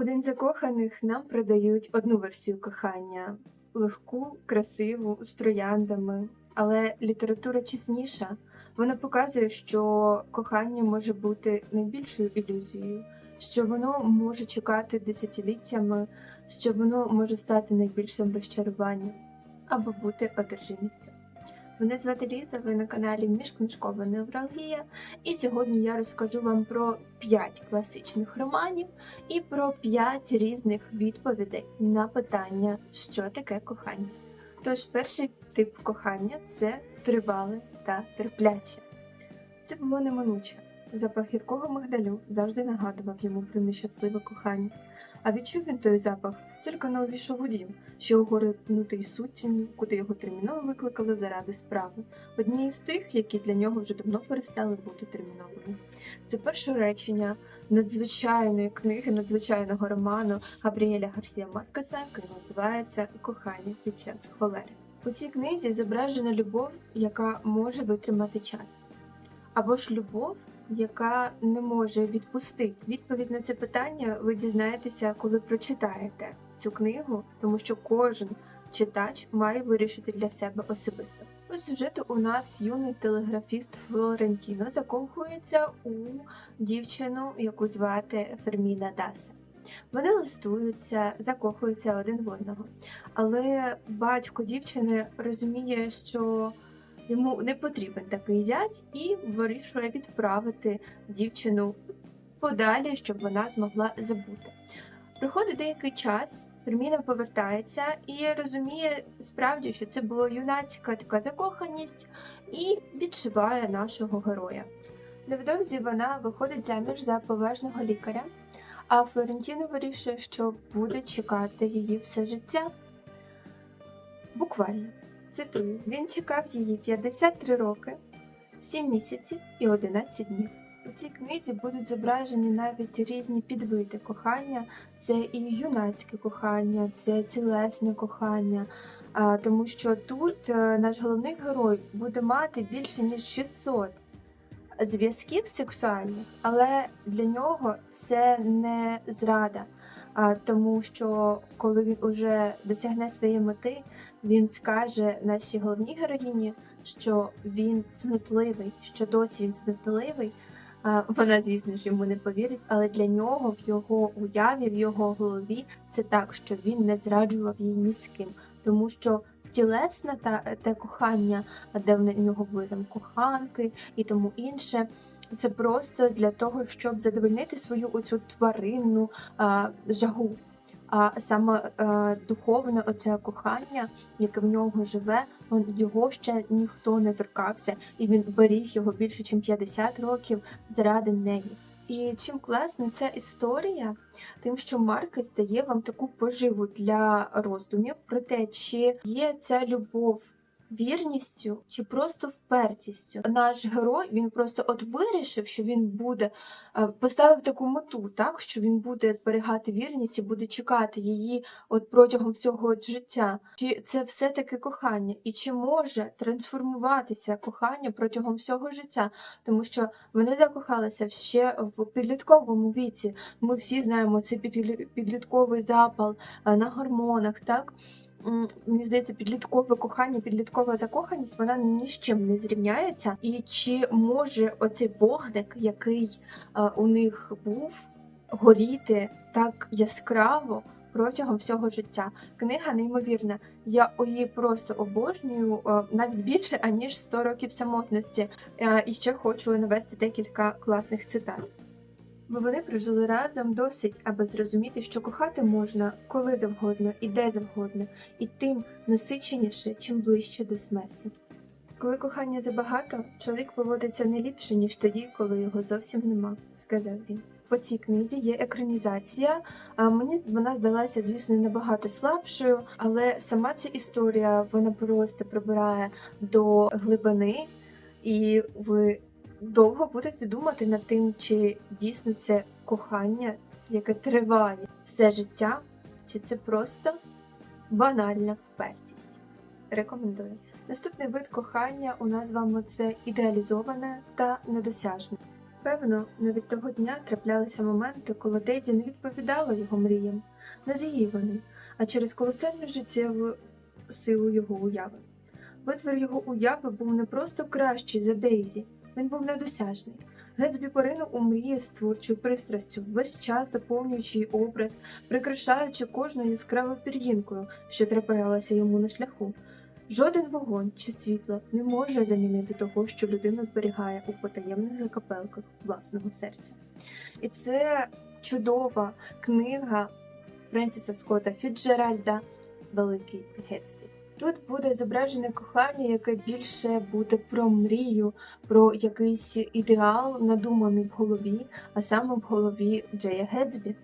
У День закоханих нам продають одну версію кохання легку, красиву, з трояндами. Але література чесніша. Вона показує, що кохання може бути найбільшою ілюзією, що воно може чекати десятиліттями, що воно може стати найбільшим розчаруванням або бути одержимістю. Мене звати Ліза, ви на каналі Міжкнижкова Невралгія, і сьогодні я розкажу вам про 5 класичних романів і про 5 різних відповідей на питання, що таке кохання. Тож, перший тип кохання це тривале та терпляче. Це було неминуче. Запах гіркого мигдалю завжди нагадував йому про нещасливе кохання. А відчув він той запах тільки не увійшов у дім, що огорнутий суттінню, куди його терміново викликали заради справи, однієї з тих, які для нього вже давно перестали бути терміновими. Це перше речення надзвичайної книги, надзвичайного роману Габріеля Гарсія Маркеса, який називається Кохання під час холери. У цій книзі зображена любов, яка може витримати час, або ж любов, яка не може відпустити. Відповідь на це питання ви дізнаєтеся, коли прочитаєте цю книгу, тому що кожен читач має вирішити для себе особисто. По сюжету у нас юний телеграфіст Флорентіно закохується у дівчину, яку звати Ферміна Даса. Вони листуються, закохуються один в одного. Але батько дівчини розуміє, що йому не потрібен такий зять, і вирішує відправити дівчину подалі, щоб вона змогла забути. Проходить деякий час, Ферміна повертається і розуміє справді, що це була юнацька така закоханість, і відшиває нашого героя. Невдовзі вона виходить заміж за поважного лікаря, а Флорентіно вирішує, що буде чекати її все життя. Буквально. Цитую, він чекав її 53 роки, 7 місяців і 11 днів. У цій книзі будуть зображені навіть різні підвиди кохання. Це і юнацьке кохання, це цілесне кохання. Тому що тут е, наш головний герой буде мати більше ніж 600 зв'язків сексуальних, але для нього це не зрада. А, тому що коли він уже досягне своєї мети, він скаже нашій головній героїні, що він цнотливий, що досі він цнотливий. А, Вона, звісно ж, йому не повірить, але для нього в його уяві, в його голові це так, що він не зраджував її ні з ким, тому що тілесне та те кохання, де в нього були там коханки і тому інше. Це просто для того, щоб задовольнити свою оцю тваринну а, жагу. А саме а, духовне оце кохання, яке в нього живе, його ще ніхто не торкався, і він беріг його більше, ніж 50 років заради неї. І чим класна ця історія, тим, що Маркес дає вам таку поживу для роздумів про те, чи є ця любов вірністю чи просто впертістю. Наш герой він просто от вирішив, що він буде е, поставив таку мету, так що він буде зберігати вірність і буде чекати її от протягом всього життя. Чи це все таки кохання, і чи може трансформуватися кохання протягом всього життя? Тому що вони закохалися ще в підлітковому віці. Ми всі знаємо цей підлі- підлітковий запал е, на гормонах, так. Мені здається, підліткове кохання, підліткова закоханість, вона ні з чим не зрівняється. І чи може оцей вогник, який е, у них був, горіти так яскраво протягом всього життя? Книга неймовірна. Я її просто обожнюю е, навіть більше аніж 100 років самотності. Е, І ще хочу навести декілька класних цитат. Бо вони прожили разом досить, аби зрозуміти, що кохати можна коли завгодно і де завгодно, і тим насиченіше, чим ближче до смерті. Коли кохання забагато, чоловік поводиться не ліпше, ніж тоді, коли його зовсім нема, сказав він. По цій книзі є екранізація. Мені вона здалася, звісно, набагато слабшою, але сама ця історія вона просто прибирає до глибини, і ви довго будете думати над тим, чи дійсно це кохання, яке триває все життя, чи це просто банальна впертість. Рекомендую. Наступний вид кохання у нас з вами це ідеалізоване та недосяжне. Певно, навіть того дня траплялися моменти, коли Дейзі не відповідала його мріям, не з її вини, а через колосальну життєву силу його уяви. Витвір його уяви був не просто кращий за Дейзі, він був недосяжний. Гетсбі поринув у мрії з творчою пристрастю, весь час доповнюючи її образ, прикрашаючи кожну яскравою пір'їнкою, що траплялася йому на шляху. Жоден вогонь чи світло не може замінити того, що людина зберігає у потаємних закапелках власного серця. І це чудова книга Френсіса Скотта Фіджеральда Великий Гетсбі. Тут буде зображене кохання, яке більше буде про мрію, про якийсь ідеал, надуманий в голові, а саме в голові Джея Гетсбі.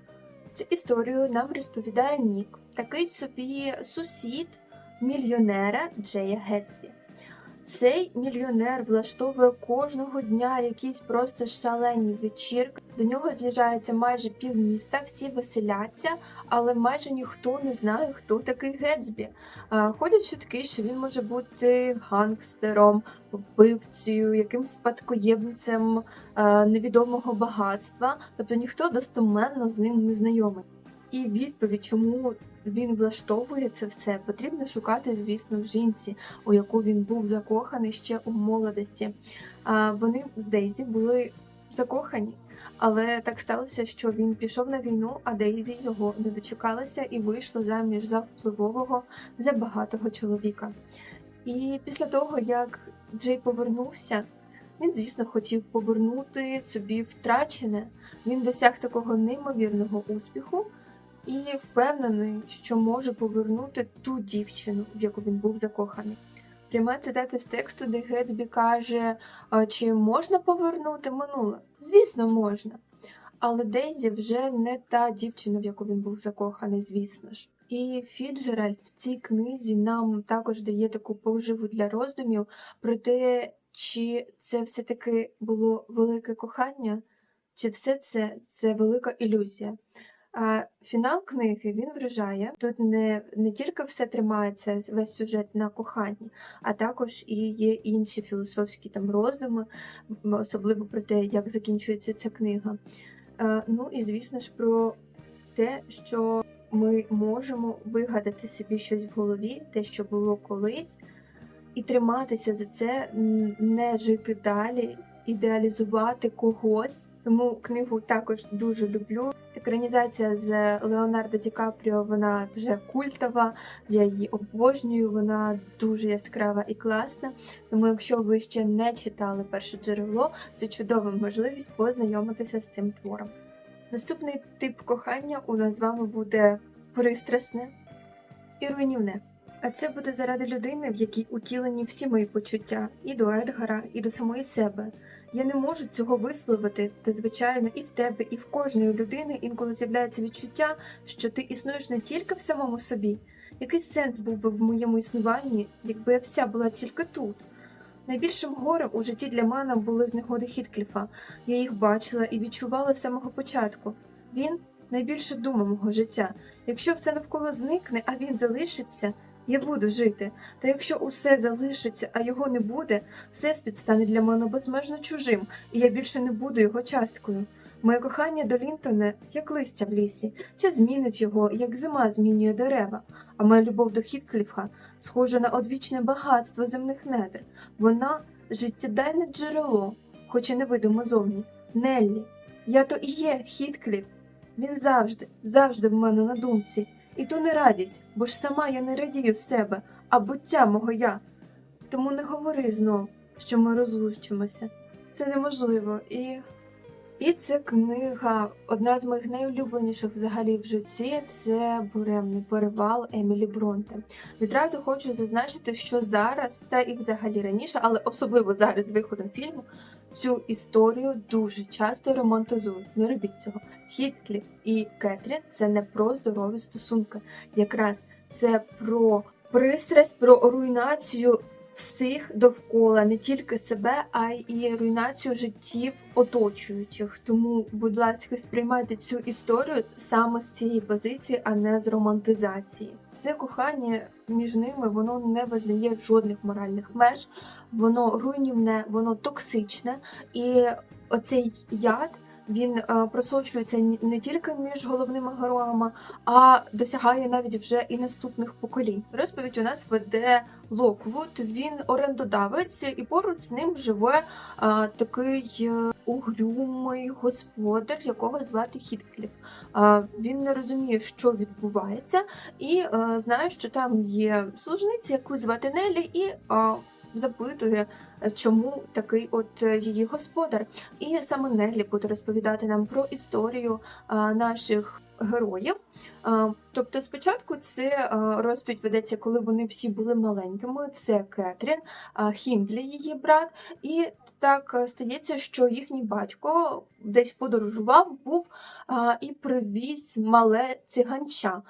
Цю історію нам розповідає Нік, такий собі сусід мільйонера Джея Гетсбі. Цей мільйонер влаштовує кожного дня якісь просто шалені вечірки. До нього з'їжджається майже півміста, всі веселяться, але майже ніхто не знає, хто такий Гетсбі. Ходять чутки, що він може бути гангстером, вбивцею, якимсь спадкоємцем невідомого багатства. Тобто ніхто достоменно з ним не знайомий. І відповідь, чому він влаштовує це все, потрібно шукати, звісно, в жінці, у яку він був закоханий ще у молодості. Вони з Дейзі були закохані, але так сталося, що він пішов на війну, а Дейзі його не дочекалася і вийшла заміж за впливового, забагатого чоловіка. І після того, як Джей повернувся, він, звісно, хотів повернути собі втрачене. Він досяг такого неймовірного успіху і впевнений, що може повернути ту дівчину, в яку він був закоханий. Пряма цитата з тексту, де Гетсбі каже, чи можна повернути минуле? Звісно, можна. Але Дейзі вже не та дівчина, в яку він був закоханий, звісно ж. І Фіджеральд в цій книзі нам також дає таку поживу для роздумів про те, чи це все-таки було велике кохання, чи все це це велика ілюзія. А фінал книги він вражає. Тут не, не тільки все тримається, весь сюжет на коханні, а також і є інші філософські там роздуми, особливо про те, як закінчується ця книга. Е, Ну і звісно ж про те, що ми можемо вигадати собі щось в голові, те, що було колись, і триматися за це, не жити далі, ідеалізувати когось. Тому книгу також дуже люблю. Екранізація з Леонардо Ді Капріо, вона вже культова, я її обожнюю, вона дуже яскрава і класна. Тому, якщо ви ще не читали перше джерело, це чудова можливість познайомитися з цим твором. Наступний тип кохання у нас з вами буде пристрасне і руйнівне. А це буде заради людини, в якій утілені всі мої почуття і до Едгара, і до самої себе. Я не можу цього висловити, та звичайно, і в тебе, і в кожної людини інколи з'являється відчуття, що ти існуєш не тільки в самому собі. Який сенс був би в моєму існуванні, якби я вся була тільки тут? Найбільшим горем у житті для мене були знегоди Хіткліфа. Я їх бачила і відчувала з самого початку. Він найбільша дума мого життя. Якщо все навколо зникне, а він залишиться, я буду жити. Та якщо усе залишиться, а його не буде, всесвіт стане для мене безмежно чужим, і я більше не буду його часткою. Моє кохання до Лінтона, як листя в лісі, чи змінить його, як зима змінює дерева, а моя любов до Хіткліфа схожа на одвічне багатство земних недр. Вона життєдайне джерело, хоч і невидимо зовні. Неллі, я то і є Хіткліф. Він завжди, завжди в мене на думці. І то не радість, бо ж сама я не радію з себе, а буття мого я. Тому не говори знов, що ми розлучимося. Це неможливо і. І ця книга, одна з моїх найулюбленіших взагалі в житті, це буремний перевал Емілі Бронте. Відразу хочу зазначити, що зараз, та і взагалі раніше, але особливо зараз з виходом фільму, цю історію дуже часто романтизують. Не робіть цього. Хіткліф і Кетрін це не про здорові стосунки. Якраз це про пристрасть, про руйнацію всіх довкола, не тільки себе, а й руйнацію життів оточуючих. Тому, будь ласка, сприймайте цю історію саме з цієї позиції, а не з романтизації. Це кохання між ними воно не визнає жодних моральних меж, воно руйнівне, воно токсичне і оцей яд. Він е, просочується не тільки між головними героями, а досягає навіть вже і наступних поколінь. Розповідь у нас веде Локвуд. Він орендодавець, і поруч з ним живе е, такий е, угрюмий господар, якого звати Хіткліф. Е, він не розуміє, що відбувається, і е, знає, що там є служниця, яку звати Нелі, і е, запитує, е, чому такий от е, її господар. І саме Нелі буде розповідати нам про історію наших героїв. Тобто, спочатку це розповідь ведеться, коли вони всі були маленькими. Це Кетрін, Хіндлі, її брат, і так е, стається, що їхній батько десь подорожував, був і привіз мале циганча.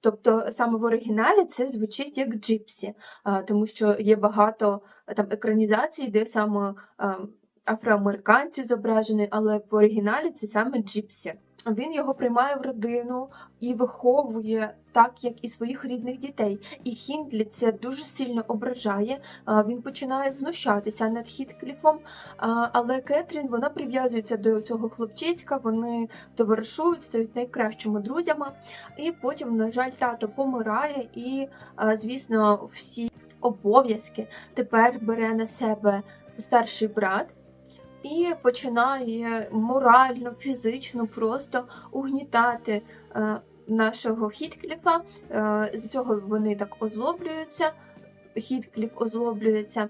Тобто саме в оригіналі це звучить як джипсі, тому що є багато е, там екранізацій, де саме афроамериканці зображені, але в оригіналі це саме джипсі. Він його приймає в родину і виховує так, як і своїх рідних дітей. І Хіндлі це дуже сильно ображає. Він починає знущатися над Хіткліфом, але Кетрін вона прив'язується до цього хлопчиська. Вони товаришують, стають найкращими друзями. І потім, на жаль, тато помирає, і, звісно, всі обов'язки тепер бере на себе старший брат. І починає морально, фізично просто угнітати е, нашого Хіткліфа. Е, з цього вони так озлоблюються. Хіткліф озлоблюється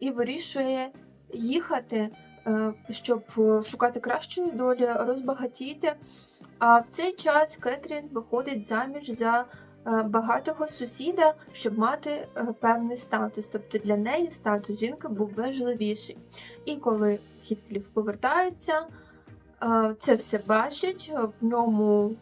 і вирішує їхати, е, щоб шукати кращої долі, розбагатіти. А в цей час Кетрін виходить заміж за багатого сусіда, щоб мати е, певний статус. Тобто для неї статус жінки був важливіший. І коли Хіткліф повертається, е, це все бачить, в ньому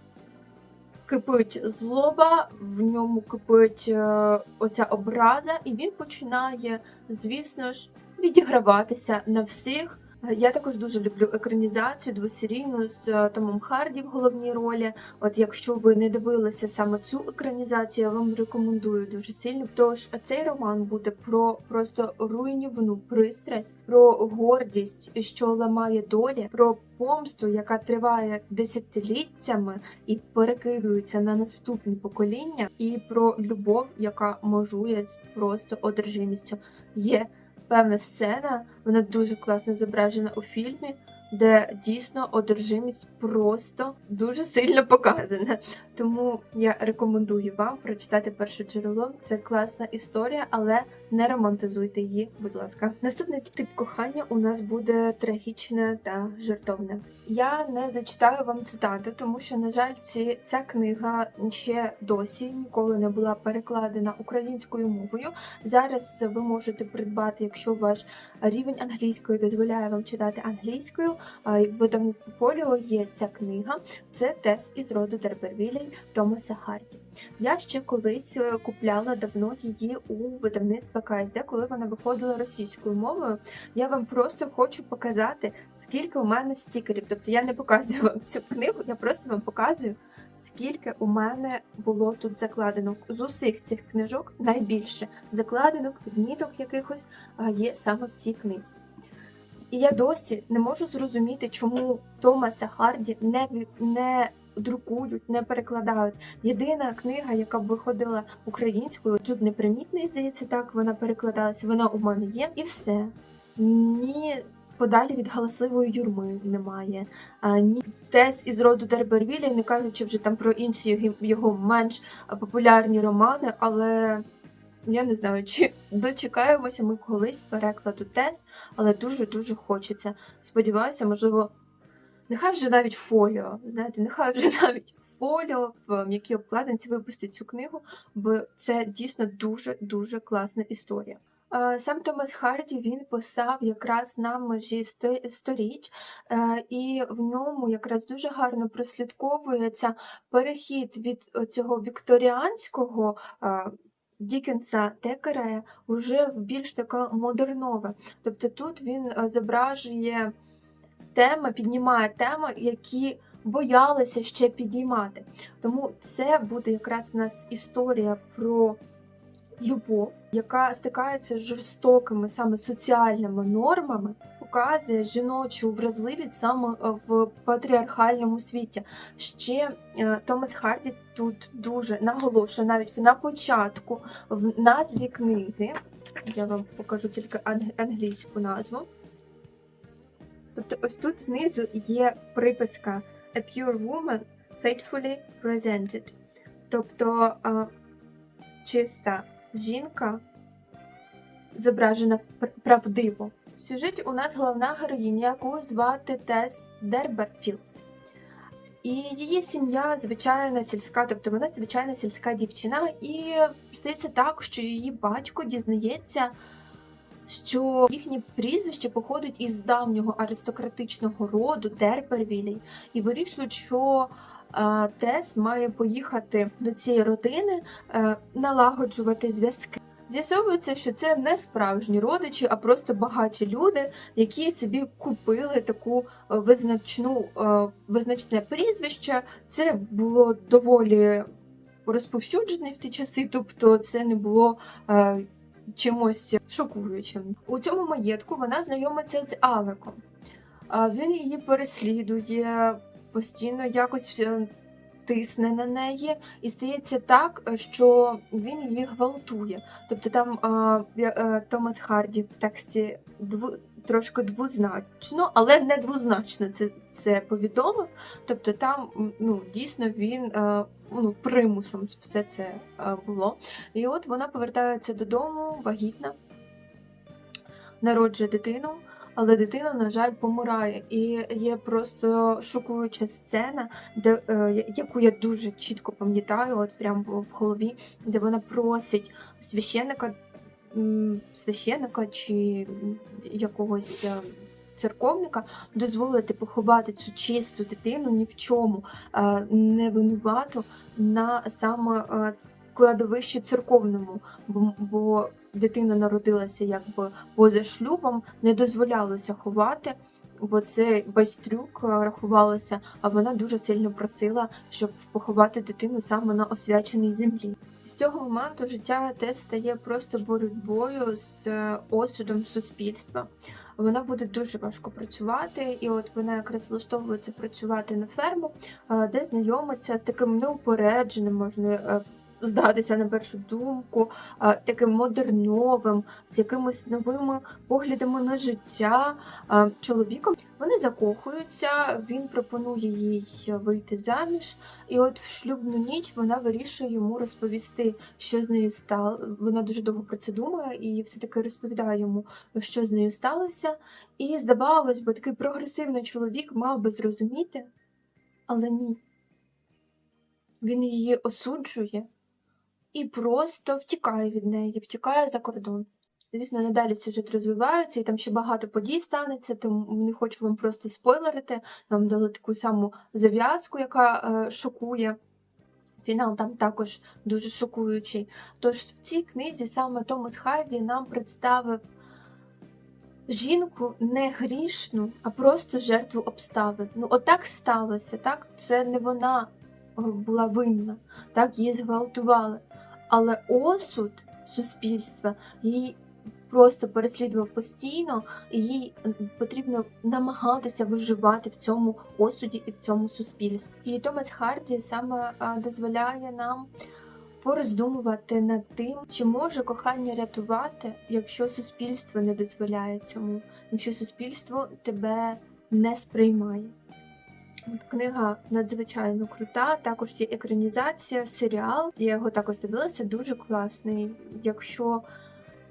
кипить злоба, в ньому кипить е, оця образа, і він починає, звісно ж, відіграватися на всіх. Я також дуже люблю екранізацію двосерійну з е, Томом Харді в головній ролі. От якщо ви не дивилися саме цю екранізацію, я вам рекомендую дуже сильно. Тож цей роман буде про просто руйнівну пристрасть, про гордість, що ламає долі, про помсту, яка триває десятиліттями і перекидується на наступні покоління, і про любов, яка можує з просто одержимістю. Є певна сцена, вона дуже класно зображена у фільмі, де дійсно одержимість просто дуже сильно показана. Тому я рекомендую вам прочитати перше джерело. Це класна історія, але не романтизуйте її, будь ласка. Наступний тип кохання у нас буде трагічне та жартовне. Я не зачитаю вам цитати, тому що, на жаль, ці, ця книга ще досі ніколи не була перекладена українською мовою. Зараз ви можете придбати, якщо ваш рівень англійської дозволяє вам читати англійською. В видавництві Фоліо є ця книга. Це Тес із роду Дербервілей Томаса Харді. Я ще колись е, купляла давно її у видавництва КСД, коли вона виходила російською мовою. Я вам просто хочу показати, скільки у мене стікерів. Тобто я не показую вам цю книгу, я просто вам показую, скільки у мене було тут закладено. З усіх цих книжок найбільше закладинок, відміток якихось є саме в цій книзі. І я досі не можу зрозуміти, чому Томаса Харді не, не друкують, не перекладають. Єдина книга, яка б виходила українською, тут непримітний, здається, так вона перекладалася. Вона у мене є, і все. Ні подалі від галасливої юрми немає. А, ні Тес із роду Дербервілля, не кажучи вже там про інші його- менш популярні романи, але я не знаю, чи дочекаємося ми колись перекладу Тес, але дуже-дуже хочеться. Сподіваюся, можливо, нехай вже навіть фоліо, знаєте, нехай вже навіть фоліо в м'якій обкладинці випустить цю книгу, бо це дійсно дуже-дуже класна історія. Е, Сам Томас Харді він писав якраз на межі сторіч, е, і в ньому якраз дуже гарно прослідковується перехід від цього вікторіанського е, Дікенса Текерея уже в більш таке модернове. Тобто тут він е, зображує теми, піднімає теми, які боялися ще підіймати. Тому це буде якраз у нас історія про любов, яка стикається з жорстокими саме соціальними нормами. показує жіночу вразливість саме е, в патріархальному світі. Ще е, Томас Харді тут дуже наголошує навіть на початку в назві книги. Я вам покажу тільки англійську назву. Тобто, ось тут знизу є приписка A pure woman faithfully presented. Тобто а, чиста жінка зображена правдиво. В сюжеті у нас головна героїня, яку звати Тес Дерберфілд. І її сім'я звичайна сільська, тобто вона звичайна сільська дівчина, і стається так, що її батько дізнається, що їхнє прізвище походить із давнього аристократичного роду Дербервілей, і вирішують, що е, Тес має поїхати до цієї родини, е, налагоджувати зв'язки. З'ясовується, що це не справжні родичі, а просто багаті люди, які собі купили таку е, визначну визначне прізвище. Це було доволі розповсюджене в ті часи, тобто це не було чимось шокуючим. У цьому маєтку вона знайомиться з Алеком. Він її переслідує, постійно якось е, тисне на неї, і стається так, що він її гвалтує. Тобто там е, Томас Харді в тексті трошки двозначно, але не двозначно це, це повідомив. Тобто там ну, дійсно він е, ну, примусом все це е, було. І от вона повертається додому, вагітна, народжує дитину. Але дитина, на жаль, помирає, і є просто шокуюча сцена, де е, яку я дуже чітко пам'ятаю, от прямо в голові, де вона просить священника, священника чи якогось е, церковника дозволити поховати цю чисту дитину ні в чому е, не винувату на саме е, кладовищі церковному, бо, бо дитина народилася якби поза шлюбом, не дозволялося ховати. Бо це байстрюк е, рахувалося, а вона дуже сильно просила, щоб поховати дитину саме на освяченій землі. З цього моменту життя Тес стає просто боротьбою з е, осудом суспільства. Вона буде дуже важко працювати, і от вона якраз влаштовується працювати на ферму, е, де знайомиться з таким неупередженим, можна здатися на першу думку, таким модерновим, з якимись новими поглядами на життя чоловіком. Вони закохуються, він пропонує їй вийти заміж, і от в шлюбну ніч вона вирішує йому розповісти, що з нею стало. Вона дуже довго про це думає і все-таки розповідає йому, що з нею сталося. І здавалось би, такий прогресивний чоловік мав би зрозуміти, але ні. Він її осуджує і просто втікає від неї, втікає за кордон. Звісно, надалі сюжет розвивається, і там ще багато подій станеться, тому не хочу вам просто спойлерити. Вам дали таку саму зав'язку, яка е, шокує. Фінал там також дуже шокуючий. Тож в цій книзі саме Томас Харді нам представив жінку не грішну, а просто жертву обставин. Ну, отак сталося, так? Це не вона була винна, так її зґвалтували. Але осуд суспільства її просто переслідував постійно, і їй потрібно намагатися виживати в цьому осуді і в цьому суспільстві. І Томас Харді саме дозволяє нам пороздумувати над тим, чи може кохання рятувати, якщо суспільство не дозволяє цьому, якщо суспільство тебе не сприймає. Книга надзвичайно крута. Також є екранізація, серіал. Я його також дивилася, дуже класний. Якщо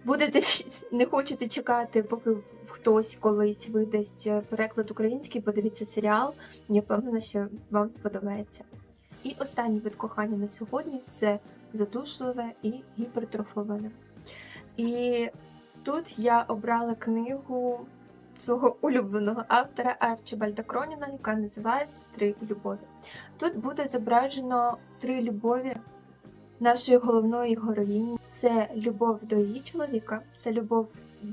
будете не хочете чекати, поки хтось колись видасть переклад український, подивіться серіал. Я впевнена, що вам сподобається. І останній вид кохання на сьогодні це задушливе і гіпертрофоване. І тут я обрала книгу свого улюбленого автора Арчибальда Кроніна, яка називається Три любові. Тут буде зображено три любові нашої головної героїні. Це любов до її чоловіка, це любов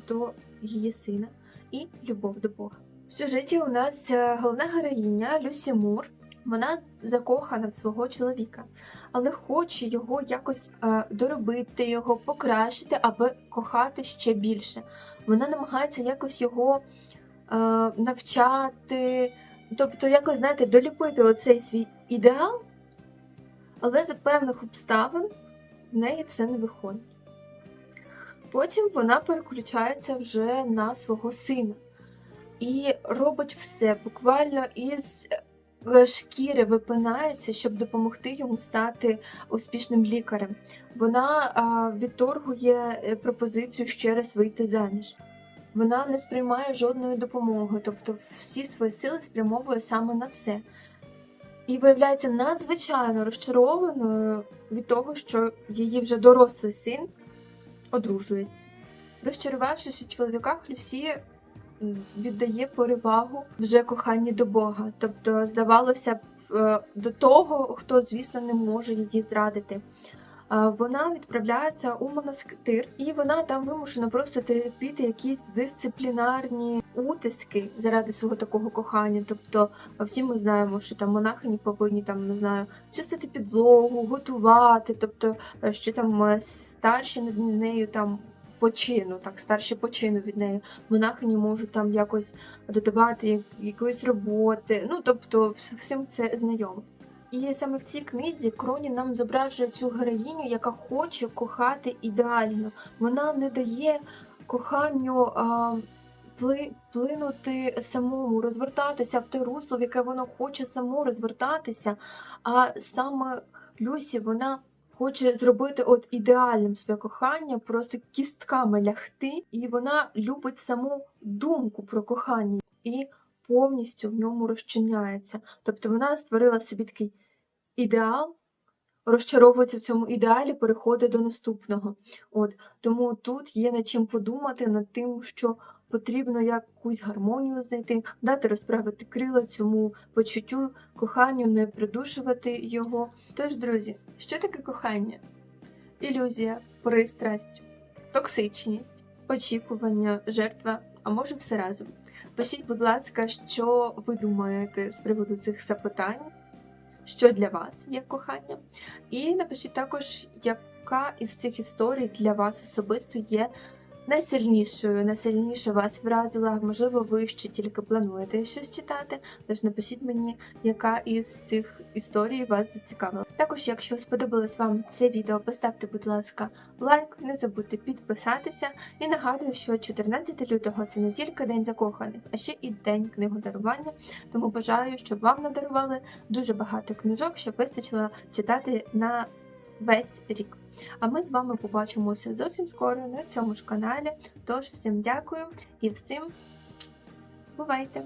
до її сина і любов до Бога. В сюжеті у нас е, головна героїня Люсі Мур. Вона закохана в свого чоловіка, але хоче його якось е, доробити, його покращити, аби кохати ще більше. Вона намагається якось його навчати, тобто, якось, знаєте, доліпити оцей свій ідеал, але за певних обставин в неї це не виходить. Потім вона переключається вже на свого сина і робить все, буквально із е, шкіри випинається, щоб допомогти йому стати успішним лікарем. Вона відторгує е, пропозицію ще раз вийти заміж. Вона не сприймає жодної допомоги, тобто всі свої сили спрямовує саме на це. І виявляється надзвичайно розчарованою від того, що її вже дорослий син одружується. Розчарувавшись у чоловіках, Люсі віддає перевагу вже коханні до Бога. Тобто, здавалося б, е, до того, хто, звісно, не може її зрадити. Вона відправляється у монастир, і вона там вимушена просто терпіти якісь дисциплінарні утиски заради свого такого кохання. Тобто, всі ми знаємо, що там монахині повинні там не знаю чистити підлогу, готувати, тобто е, ще там е, старші над нею там. Почину, так, старші почину від неї. Монахині можуть там якось додавати якоїсь роботи. Ну, тобто, всім це знайомо. І саме в цій книзі Кроні нам зображує цю героїню, яка хоче кохати ідеально. Вона не дає коханню а, пли, плинути самому, розвертатися в те русло, в яке воно хоче само розвертатися. А саме Люсі вона хоче зробити от ідеальним своє кохання, просто кістками лягти, і вона любить саму думку про кохання і повністю в ньому розчиняється. Тобто вона створила собі такий ідеал, розчаровується в цьому ідеалі, переходить до наступного. От тому тут є над чим подумати, над тим, що потрібно якусь гармонію знайти, дати розправити крила цьому почуттю, коханню, не придушувати його. Тож, друзі, що таке кохання? Ілюзія, пристрасть, токсичність, очікування, жертва, а може все разом. Пишіть, будь ласка, що ви думаєте з приводу цих запитань, що для вас є кохання. І напишіть також, яка із цих історій для вас особисто є найсильнішою, найсильніше вас вразила. Можливо, ви ще тільки плануєте щось читати. Тож напишіть мені, яка із цих історій вас зацікавила. Також, якщо сподобалось вам це відео, поставте, будь ласка, лайк, не забудьте підписатися. І нагадую, що 14 лютого це не тільки день закоханих, а ще і день книгодарування. Тому бажаю, щоб вам надарували дуже багато книжок, щоб вистачило читати на весь рік. А ми з вами побачимося зовсім скоро на цьому ж каналі. Тож всім дякую і всім бувайте!